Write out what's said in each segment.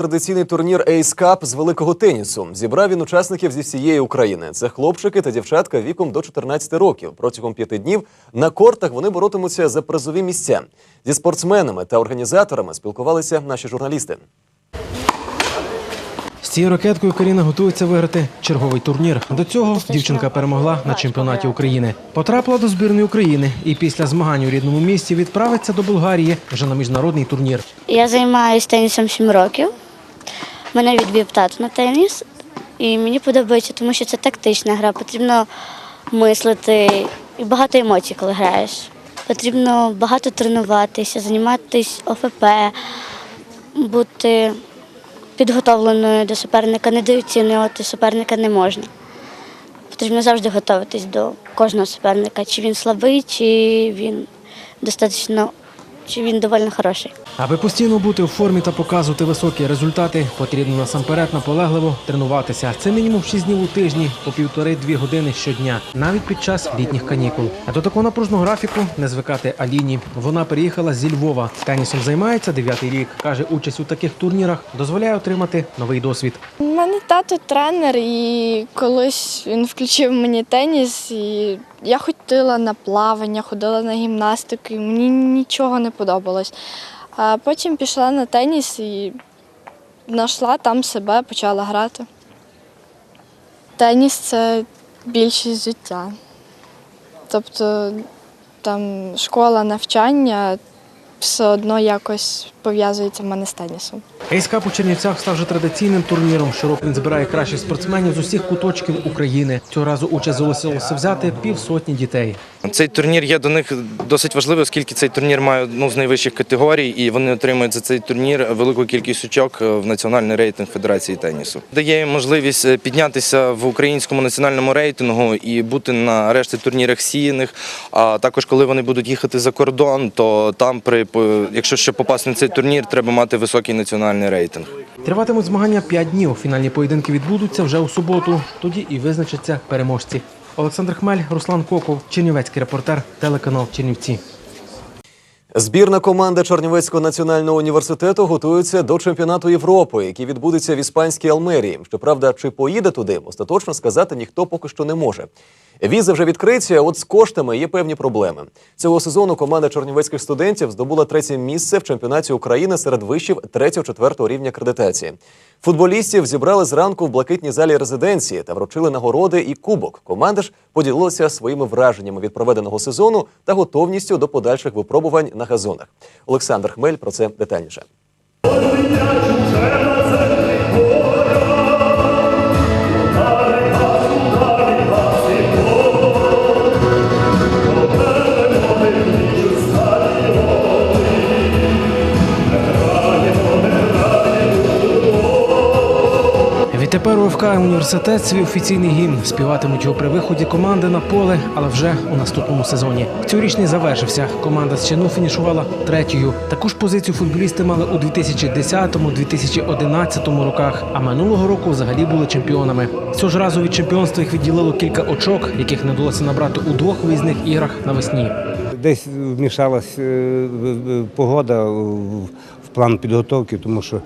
Традиційний турнір Ace Cup з великого тенісу зібрав він учасників зі всієї України. Це хлопчики та дівчатка віком до 14 років. Протягом п'яти днів на кортах вони боротимуться за призові місця. Зі спортсменами та організаторами спілкувалися наші журналісти. З цією ракеткою Каріна готується виграти черговий турнір. До цього дівчинка перемогла на чемпіонаті України. Потрапила до збірної України і після змагань у рідному місті відправиться до Болгарії вже на міжнародний турнір. Я займаюся тенісом 7 років. Мене відвів тато на теніс. І мені подобається, тому що це тактична гра. Потрібно мислити і багато емоцій, коли граєш. Потрібно багато тренуватися, займатися ОФП, бути підготовленою до суперника, недооцінювати суперника не можна. Потрібно завжди готуватись до кожного суперника, чи він слабий, чи він достатньо, чи він доволі хороший. Аби постійно бути у формі та показувати високі результати, потрібно насамперед наполегливо тренуватися. Це мінімум 6 днів у тижні, по півтори-дві години щодня, навіть під час літніх канікул. А до такого напружного графіку не звикати Аліні. Вона приїхала зі Львова. Тенісом займається дев'ятий рік. каже, участь у таких турнірах дозволяє отримати новий досвід. У мене тато тренер, і колись він включив мені теніс, і я ходила на плавання, ходила на гімнастику, і мені нічого не подобалось. А потім пішла на теніс і знайшла там себе, почала грати. Теніс це більшість життя. Тобто там школа, навчання все одно якось пов'язується в мене з тенісом. Ейскап у Чернівцях став вже традиційним турніром. Щороку він збирає кращих спортсменів з усіх куточків України. Цього разу участь зголосилося взяти півсотні дітей. Цей турнір є до них досить важливий, оскільки цей турнір має одну з найвищих категорій, і вони отримують за цей турнір велику кількість очок в національний рейтинг Федерації тенісу. Дає їм можливість е, піднятися в українському національному рейтингу і бути на решті турнірах сіяних. А також, коли вони будуть їхати за кордон, то там, при якщо ще попасти на цей турнір, треба мати високий національний рейтинг. Триватимуть змагання 5 днів. Фінальні поєдинки відбудуться вже у суботу. Тоді і визначаться переможці. Олександр Хмель, Руслан Коков, Чернівецький репортер, телеканал Чернівці. Збірна команда Чернівецького національного університету готується до чемпіонату Європи, який відбудеться в іспанській Алмерії. Щоправда, чи поїде туди, остаточно сказати ніхто поки що не може. Візи вже відкриті, а от з коштами є певні проблеми. Цього сезону команда чернівецьких студентів здобула третє місце в чемпіонаті України серед вишів 3-4 рівня акредитації. Футболістів зібрали зранку в блакитній залі резиденції та вручили нагороди і кубок. Команда ж поділилася своїми враженнями від проведеного сезону та готовністю до подальших випробувань на газонах. Олександр Хмель про це детальніше. Відтепер УФК університет свій офіційний гімн співатимуть його при виході команди на поле, але вже у наступному сезоні. Цьогорічний завершився. Команда з Чину фінішувала третьою. Таку ж позицію футболісти мали у 2010-2011 роках. А минулого року взагалі були чемпіонами. Цього ж разу від чемпіонства їх відділило кілька очок, яких не вдалося набрати у двох виїзних іграх навесні. Десь вмішалась е, погода в план підготовки, тому що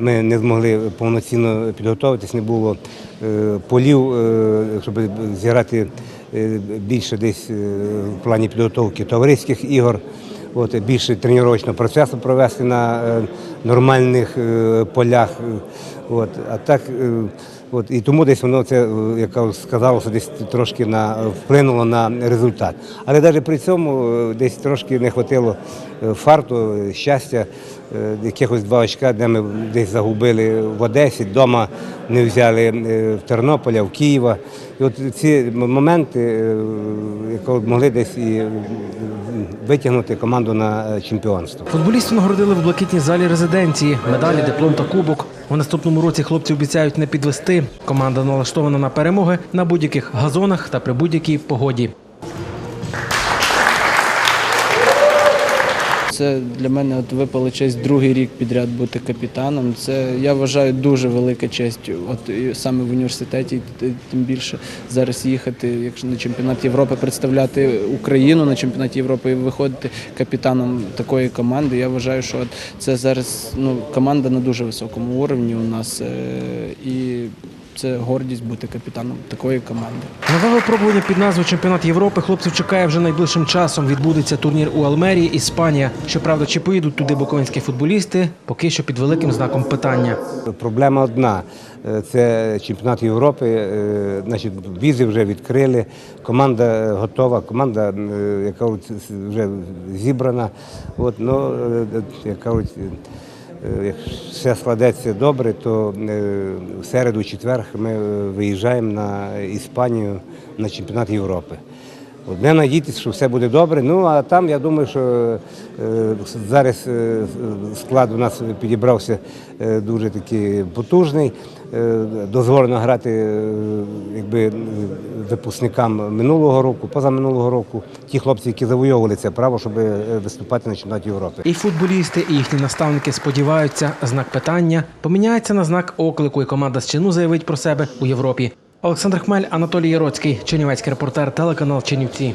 ми не змогли повноцінно підготуватись, не було е, полів, е, щоб зіграти е, більше десь в плані підготовки товариських ігор. От, більше тренувального процесу провести на нормальних полях. От, а так, от, і тому десь воно це, як сказалося, десь трошки на, вплинуло на результат. Але навіть при цьому десь трошки не вистачило фарту, щастя, якихось два очка, де ми десь загубили в Одесі, вдома не взяли е, в Тернополя, в Києва. І от ці моменти, е, які могли десь і е, витягнути команду на е, чемпіонство. Футболістів нагородили в блакитній залі резиденції, медалі, диплом та кубок. У наступному році хлопці обіцяють не підвести. Команда налаштована на перемоги на будь-яких газонах та при будь-якій погоді. Це для мене от випала честь другий рік підряд бути капітаном. Це я вважаю дуже велика честь. От саме в університеті, тим більше зараз їхати, якщо на чемпіонат Європи представляти Україну на чемпіонаті Європи і виходити капітаном такої команди. Я вважаю, що от це зараз ну, команда на дуже високому уровні у нас. е, І це гордість бути капітаном такої команди. Нове випробування під назвою Чемпіонат Європи хлопців чекає вже найближчим часом. Відбудеться турнір у Алмерії, Іспанія. Щоправда, чи поїдуть туди буковинські футболісти, поки що під великим знаком питання. Проблема одна е, це чемпіонат Європи. е, Значить, візи вже відкрили. Команда е, готова, команда, яка вже зібрана. От, ну, е, е, все складеться добре, то е, в середу, четвер ми е, виїжджаємо на Іспанію на чемпіонат Європи. От, Не надійтесь, що все буде добре. Ну а там я думаю, що зараз склад у нас підібрався дуже такий потужний. Е, дозволено грати е, якби, е, випускникам минулого року, позаминулого року. Ті хлопці, які завойовували це право, щоб виступати на чемпіонаті Європи. І футболісти, і їхні наставники сподіваються, знак питання поміняється на знак оклику, і команда з чину заявить про себе у Європі. Олександр Хмель, Анатолій Яроцький, Чернівецький репортер, телеканал Чернівці.